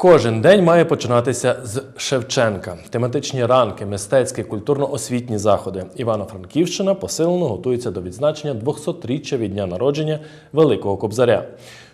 Кожен день має починатися з Шевченка. Тематичні ранки, мистецькі, культурно-освітні заходи. Івано-Франківщина посилено готується до відзначення 200-річчя від дня народження Великого Кобзаря.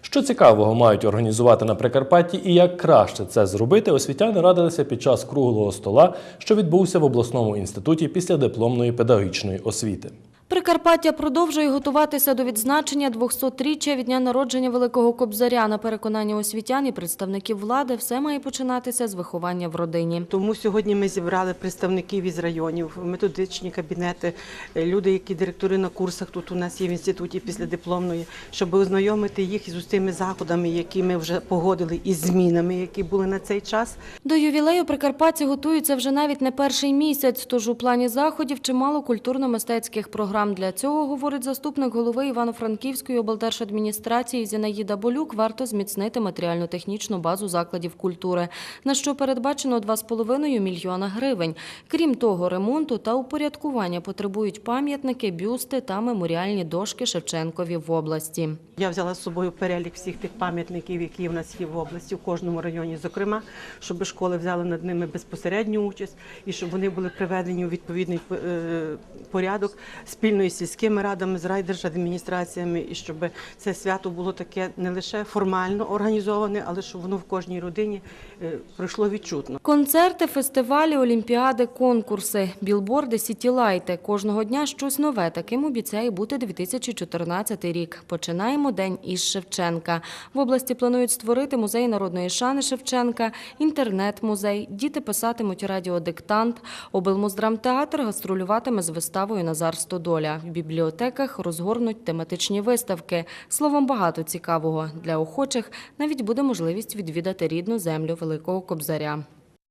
Що цікавого мають організувати на Прикарпатті і як краще це зробити, освітяни радилися під час круглого стола, що відбувся в обласному інституті після дипломної педагогічної освіти. Прикарпаття продовжує готуватися до відзначення 200-річчя від дня народження Великого Кобзаря. На переконання освітян і представників влади все має починатися з виховання в родині. Тому сьогодні ми зібрали представників із районів, методичні кабінети, е, люди, які директори на курсах тут у нас є в інституті після дипломної, щоб ознайомити їх із тими заходами, які ми вже погодили, із змінами, які були на цей час. До ювілею прикарпатці готуються вже навіть не перший місяць, тож у плані заходів чимало культурно-мистецьких програм. Для цього, говорить заступник голови Івано-Франківської облдержадміністрації Зінаїда Болюк, варто зміцнити матеріально-технічну базу закладів культури, на що передбачено 2,5 мільйона гривень. Крім того, ремонту та упорядкування потребують пам'ятники, бюсти та меморіальні дошки Шевченкові в області. Я взяла з собою перелік всіх тих пам'ятників, які в нас є в області, в кожному районі, зокрема, щоб школи взяли над ними безпосередню участь і щоб вони були приведені у відповідний е, порядок спільно із сільськими радами, з райдержадміністраціями, і щоб це свято було таке не лише формально організоване, але щоб воно в кожній родині е, пройшло відчутно. Концерти, фестивалі, олімпіади, конкурси, білборди, сітілайти. Кожного дня щось нове. Таким обіцяє бути 2014 рік. Починаємо день із Шевченка. В області планують створити музей народної шани Шевченка, інтернет-музей. Діти писатимуть радіодиктант. Облмуздрамтеатр гастролюватиме з виставою Назар Стодоля. В бібліотеках розгорнуть тематичні виставки. Словом, багато цікавого. Для охочих навіть буде можливість відвідати рідну землю Великого Кобзаря.